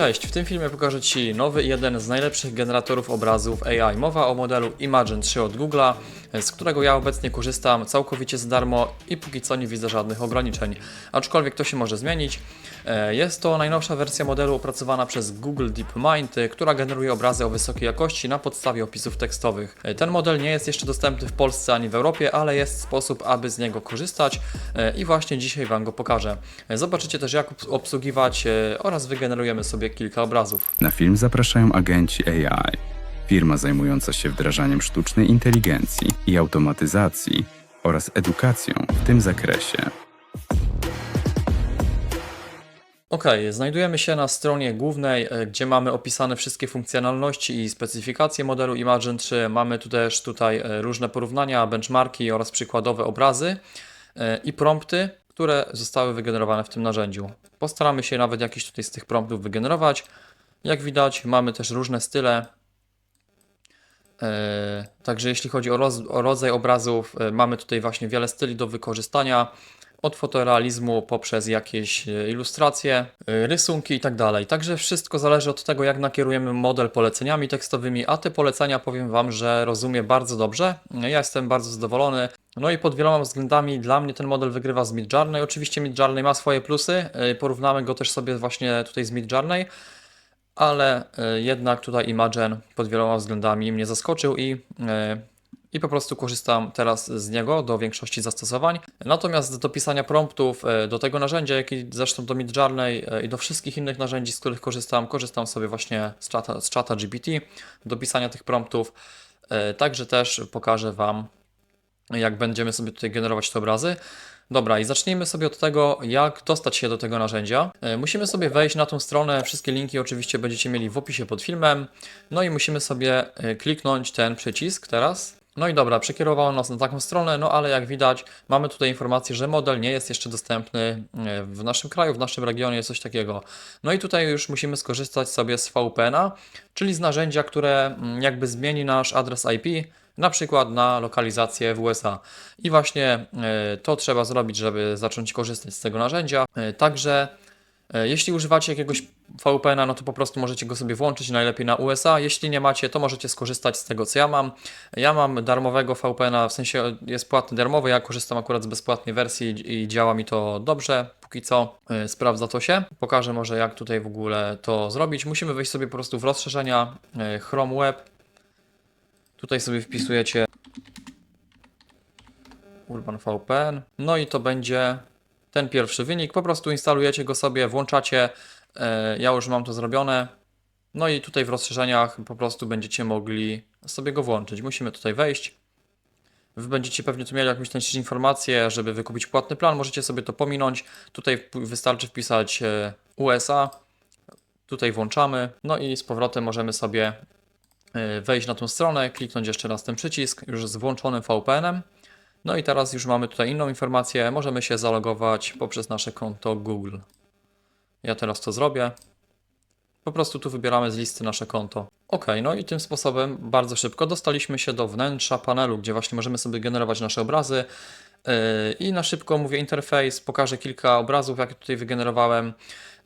Cześć, w tym filmie pokażę Ci nowy jeden z najlepszych generatorów obrazów AI. Mowa o modelu Imagen 3 od Google'a, z którego ja obecnie korzystam całkowicie za darmo i póki co nie widzę żadnych ograniczeń. Aczkolwiek to się może zmienić. E, Jest to najnowsza wersja modelu opracowana przez Google DeepMind, która generuje obrazy o wysokiej jakości na podstawie opisów tekstowych. E, Ten model nie jest jeszcze dostępny w Polsce ani w Europie, ale jest sposób, aby z niego korzystać e, i właśnie dzisiaj Wam go pokażę. Zobaczycie też jak obs- obsługiwać oraz wygenerujemy sobie kilka obrazów. Na film zapraszają agenci AI, firma zajmująca się wdrażaniem sztucznej inteligencji i automatyzacji oraz edukacją w tym zakresie. Ok, znajdujemy się na stronie głównej, e, gdzie mamy opisane wszystkie funkcjonalności i specyfikacje modelu Imagen 3. Mamy tu też tutaj e, różne porównania, benchmarki oraz przykładowe obrazy e, i prompty, które zostały wygenerowane w tym narzędziu. Postaramy się nawet jakiś tutaj z tych promptów wygenerować. Jak widać, mamy też różne style. E, Także jeśli chodzi o, roz, o rodzaj obrazów, e, mamy tutaj właśnie wiele styli do wykorzystania. Od fotorealizmu poprzez jakieś e, ilustracje, rysunki i tak. Także wszystko zależy od tego, jak nakierujemy model poleceniami tekstowymi, a te polecenia powiem Wam, że rozumie bardzo dobrze. Ja jestem bardzo zadowolony. No i pod wieloma względami dla mnie ten model wygrywa z Midjourney. Oczywiście Midjourney ma swoje plusy, e, porównamy go też sobie właśnie tutaj z Midjourney ale e, jednak tutaj Imagen pod wieloma względami mnie zaskoczył i, e, i po prostu korzystam teraz z niego do większości zastosowań. Natomiast do pisania promptów do tego narzędzia, jak i zresztą do Midjourney i do wszystkich innych narzędzi, z których korzystam, korzystam sobie właśnie z czata, z czata GPT do pisania tych promptów. Także też pokażę Wam, jak będziemy sobie tutaj generować te obrazy. Dobra, i zacznijmy sobie od tego, jak dostać się do tego narzędzia. E, Musimy sobie wejść na tą stronę, wszystkie linki oczywiście będziecie mieli w opisie pod filmem. No i musimy sobie e, kliknąć ten przycisk teraz. No i dobra, przekierowało nas na taką stronę, no ale jak widać, mamy tutaj informację, że model nie jest jeszcze dostępny e, w naszym kraju, w naszym regionie, coś takiego. No i tutaj już musimy skorzystać sobie z VPN-a, czyli z narzędzia, które mm, jakby zmieni nasz adres IP, na przykład na lokalizację w USA. I właśnie e, to trzeba zrobić, żeby zacząć korzystać z tego narzędzia. E, Także e, jeśli używacie jakiegoś VPN-a, no to po prostu możecie go sobie włączyć najlepiej na USA. Jeśli nie macie, to możecie skorzystać z tego, co ja mam. Ja mam darmowego VPN-a, w sensie jest płatny darmowy, ja korzystam akurat z bezpłatnej wersji i działa mi to dobrze. Póki co sprawdza to się. Pokażę może jak tutaj w ogóle to zrobić. Musimy wejść sobie po prostu w rozszerzenia Chrome Web. Tutaj sobie wpisujecie Urban VPN. No i to będzie ten pierwszy wynik. Po prostu instalujecie go sobie, włączacie. E, Ja już mam to zrobione. No i tutaj w rozszerzeniach po prostu będziecie mogli sobie go włączyć. Musimy tutaj wejść. Wy będziecie pewnie tu mieli jakąś tam informację, żeby wykupić płatny plan. Możecie sobie to pominąć. Tutaj wystarczy wpisać e, USA. Tutaj włączamy. No i z powrotem możemy sobie wejść na tą stronę, kliknąć jeszcze raz ten przycisk, już z włączonym VPN-em. No i teraz już mamy tutaj inną informację. Możemy się zalogować poprzez nasze konto Google. Ja teraz to zrobię. Po prostu tu wybieramy z listy nasze konto. Ok, no i tym sposobem bardzo szybko dostaliśmy się do wnętrza panelu, gdzie właśnie możemy sobie generować nasze obrazy. Yy, I na szybko mówię interfejs, pokażę kilka obrazów, jakie tutaj wygenerowałem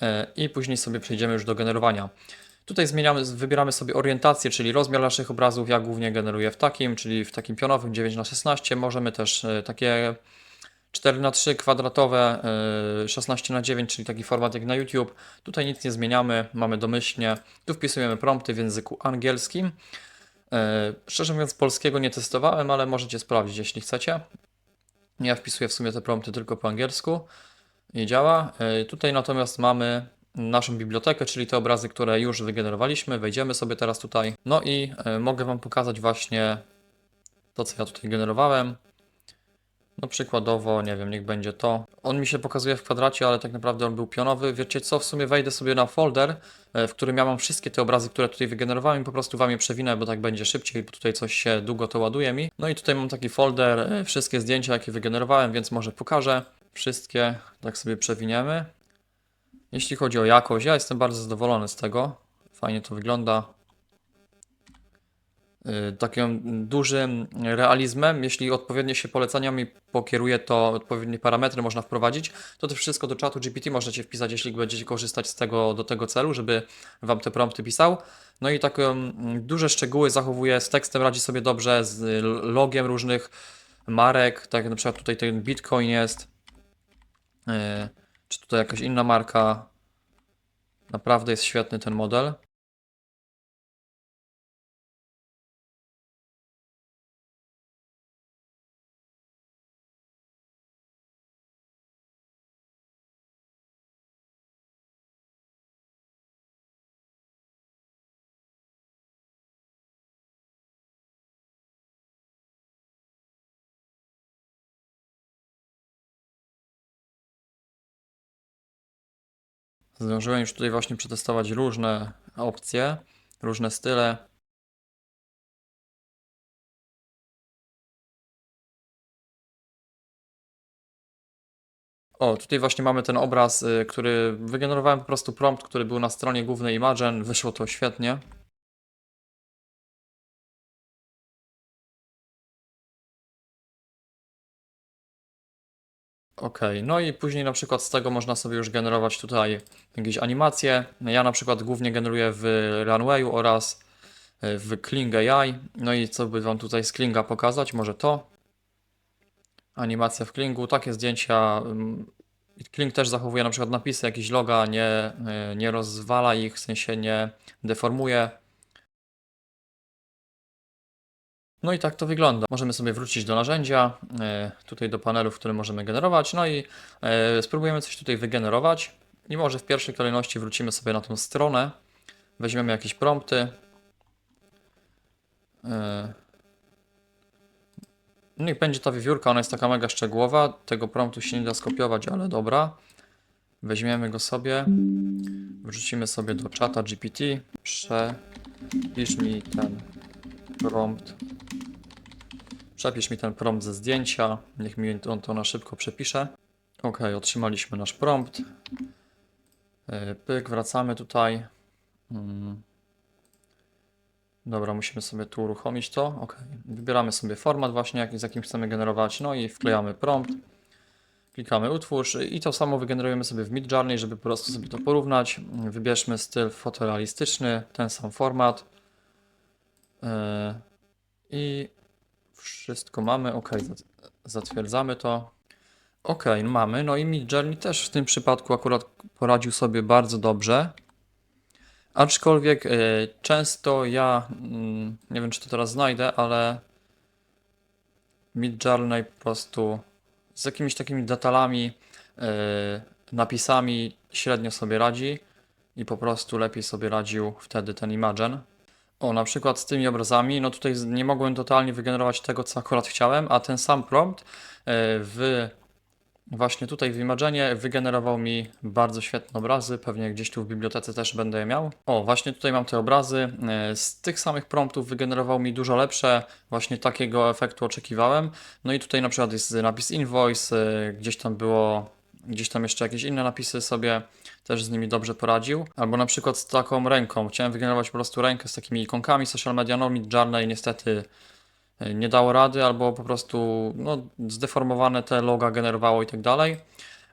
yy, i później sobie przejdziemy już do generowania. Tutaj zmieniamy, wybieramy sobie orientację, czyli rozmiar naszych obrazów. Ja głównie generuję w takim, czyli w takim pionowym 9 na 16 Możemy też e, takie 4 na 3 kwadratowe, e, 16 na 9 czyli taki format jak na YouTube. Tutaj nic nie zmieniamy, mamy domyślnie. Tu wpisujemy prompty w języku angielskim. E, Szczerze mówiąc, polskiego nie testowałem, ale możecie sprawdzić, jeśli chcecie. Ja wpisuję w sumie te prompty tylko po angielsku i działa. E, Tutaj natomiast mamy naszą bibliotekę, czyli te obrazy, które już wygenerowaliśmy. Wejdziemy sobie teraz tutaj. No i e, mogę Wam pokazać właśnie to, co ja tutaj generowałem. No przykładowo, nie wiem, niech będzie to. On mi się pokazuje w kwadracie, ale tak naprawdę on był pionowy. Wiecie co, w sumie wejdę sobie na folder, e, w którym ja mam wszystkie te obrazy, które tutaj wygenerowałem i po prostu Wam je przewinę, bo tak będzie szybciej, bo tutaj coś się długo to ładuje mi. No i tutaj mam taki folder, e, wszystkie zdjęcia, jakie wygenerowałem, więc może pokażę. Wszystkie tak sobie przewiniemy. Jeśli chodzi o jakość, ja jestem bardzo zadowolony z tego. Fajnie to wygląda. y, takim dużym realizmem. Jeśli odpowiednio się poleceniami pokieruje, to odpowiednie parametry można wprowadzić. To też wszystko do czatu GPT możecie wpisać, jeśli będziecie korzystać z tego do tego celu, żeby Wam te prompty pisał. No i takie mm, duże szczegóły zachowuje, z tekstem radzi sobie dobrze, z y, logiem różnych marek, tak jak na przykład tutaj ten Bitcoin jest, yy, czy tutaj jakaś inna marka. Naprawdę jest świetny ten model. Zdążyłem już tutaj właśnie przetestować różne opcje, różne style. O, tutaj właśnie mamy ten obraz, y, który wygenerowałem po prostu prompt, który był na stronie głównej Imagen. Wyszło to świetnie. Ok, no i później na przykład z tego można sobie już generować tutaj jakieś animacje. Ja na przykład głównie generuję w Runwayu oraz y, w Kling AI. No i co by Wam tutaj z Klinga pokazać? Może to. Animacja w Klingu, takie zdjęcia. ym, Kling też zachowuje na przykład napisy, jakieś loga, nie, y, nie rozwala ich, w sensie nie deformuje. No i tak to wygląda. Możemy sobie wrócić do narzędzia, e, tutaj do panelu, w którym możemy generować, no i e, spróbujemy coś tutaj wygenerować. I może w pierwszej kolejności wrócimy sobie na tą stronę, weźmiemy jakieś prompty. E, No i będzie ta wiewiórka, ona jest taka mega szczegółowa, tego promptu się nie da skopiować, ale dobra. Weźmiemy go sobie, wrzucimy sobie do czata GPT, przepisz mi ten prompt. Przepisz mi ten prompt ze zdjęcia. Niech mi on to na szybko przepisze. Ok, otrzymaliśmy nasz prompt. Yy, Pyk, wracamy tutaj. Mm. Dobra, musimy sobie tu uruchomić to. Ok, wybieramy sobie format właśnie, z jakim chcemy generować, no i wklejamy prompt. Klikamy utwórz i to samo wygenerujemy sobie w Midjourney, żeby po prostu sobie to porównać. Wybierzmy styl fotorealistyczny, ten sam format. Yy, I wszystko mamy. OK, zat- zatwierdzamy to. OK, mamy. No i Midjourney też w tym przypadku akurat poradził sobie bardzo dobrze. Aczkolwiek e, często ja, mm, nie wiem czy to teraz znajdę, ale Midjourney po prostu z jakimiś takimi detalami, e, napisami średnio sobie radzi i po prostu lepiej sobie radził wtedy ten Imagen. O, na przykład z tymi obrazami, no tutaj nie mogłem totalnie wygenerować tego, co akurat chciałem, a ten sam prompt e, w właśnie tutaj w Imagenie wygenerował mi bardzo świetne obrazy, pewnie gdzieś tu w bibliotece też będę je miał. O, właśnie tutaj mam te obrazy, e, z tych samych promptów wygenerował mi dużo lepsze, właśnie takiego efektu oczekiwałem. No i tutaj na przykład jest napis invoice, e, gdzieś tam było, gdzieś tam jeszcze jakieś inne napisy sobie też z nimi dobrze poradził. Albo na przykład z taką ręką. Chciałem wygenerować po prostu rękę z takimi ikonkami social media, no Midjourney niestety e, nie dało rady, albo po prostu no, zdeformowane te loga generowało i tak dalej.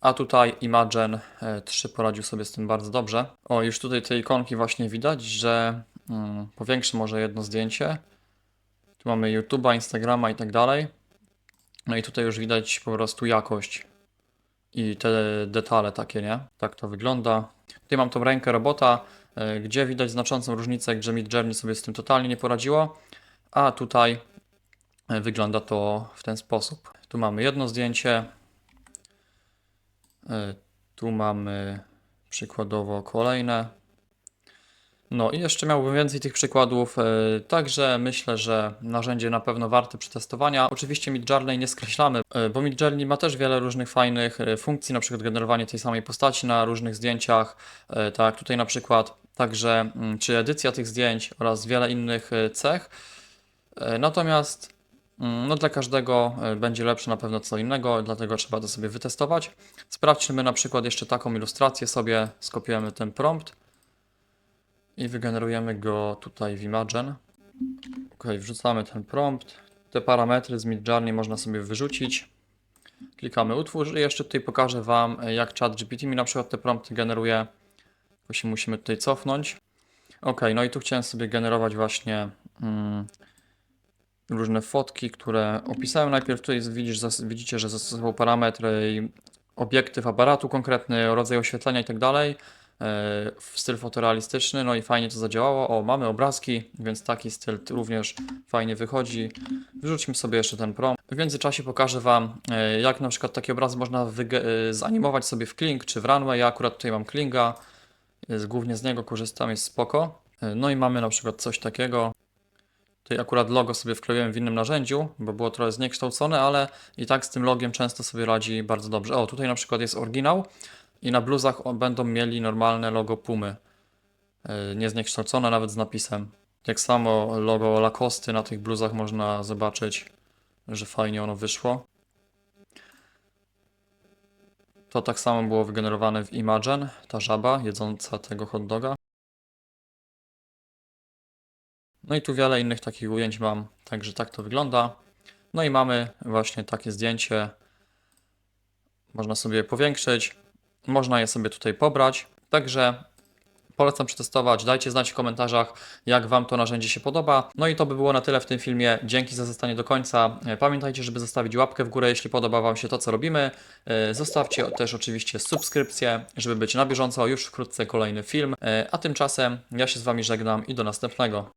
A tutaj Imagen e, 3 poradził sobie z tym bardzo dobrze. O, już tutaj te ikonki właśnie widać, że mm, powiększę może jedno zdjęcie. Tu mamy YouTube'a, Instagrama i tak dalej. No i tutaj już widać po prostu jakość i te detale takie, nie? Tak to wygląda. Tutaj mam tą rękę robota, e, gdzie widać znaczącą różnicę, gdzie Midjourney sobie z tym totalnie nie poradziło, a tutaj e, wygląda to w ten sposób. Tu mamy jedno zdjęcie, e, tu mamy przykładowo kolejne. No i jeszcze miałbym więcej tych przykładów, e, także myślę, że narzędzie na pewno warte przetestowania. Oczywiście Midjourney nie skreślamy, e, bo Midjourney ma też wiele różnych fajnych e, funkcji, na przykład generowanie tej samej postaci na różnych zdjęciach, tak tutaj na przykład, także mm, czy edycja tych zdjęć oraz wiele innych cech. Natomiast mm, no, dla każdego będzie lepsze na pewno co innego, dlatego trzeba to sobie wytestować. Sprawdźmy na przykład jeszcze taką ilustrację sobie, skopiujemy ten prompt i wygenerujemy go tutaj w Imagen. Ok, wrzucamy ten prompt. Te parametry z Midjourney można sobie wyrzucić. Klikamy utwórz i jeszcze tutaj pokażę Wam, e, jak ChatGPT mi na przykład te prompty generuje. Tylko się musimy tutaj cofnąć. Ok, no i tu chciałem sobie generować właśnie mm, różne fotki, które opisałem. Najpierw tutaj widzisz, widzicie, że zastosował parametry i obiektyw aparatu konkretny, rodzaj oświetlenia i tak dalej. E, W styl fotorealistyczny, no i fajnie to zadziałało. O, mamy obrazki, więc taki styl również fajnie wychodzi. Wyrzućmy sobie jeszcze ten prom. W międzyczasie pokażę Wam, e, jak na przykład taki obraz można e, zanimować sobie w Kling czy w Runway. Ja akurat tutaj mam Klinga, głównie z niego korzystam, jest spoko. No i mamy na przykład coś takiego. Tutaj akurat logo sobie wkleiłem w innym narzędziu, bo było trochę zniekształcone, ale i tak z tym logiem często sobie radzi bardzo dobrze. O, tutaj na przykład jest oryginał i na bluzach będą mieli normalne logo Pumy. Yy, Niezniekształcone nawet z napisem. Tak samo logo Lacoste na tych bluzach można zobaczyć, że fajnie ono wyszło. To tak samo było wygenerowane w Imagen, ta żaba jedząca tego hot doga. No i tu wiele innych takich ujęć mam, także tak to wygląda. No i mamy właśnie takie zdjęcie. Można sobie powiększyć, można je sobie tutaj pobrać. Także polecam przetestować. Dajcie znać w komentarzach, jak Wam to narzędzie się podoba. No i to by było na tyle w tym filmie. Dzięki za zostanie do końca. E, Pamiętajcie, żeby zostawić łapkę w górę, jeśli podoba Wam się to, co robimy. E, Zostawcie też oczywiście subskrypcję, żeby być na bieżąco. Już wkrótce kolejny film. E, A tymczasem ja się z Wami żegnam i do następnego.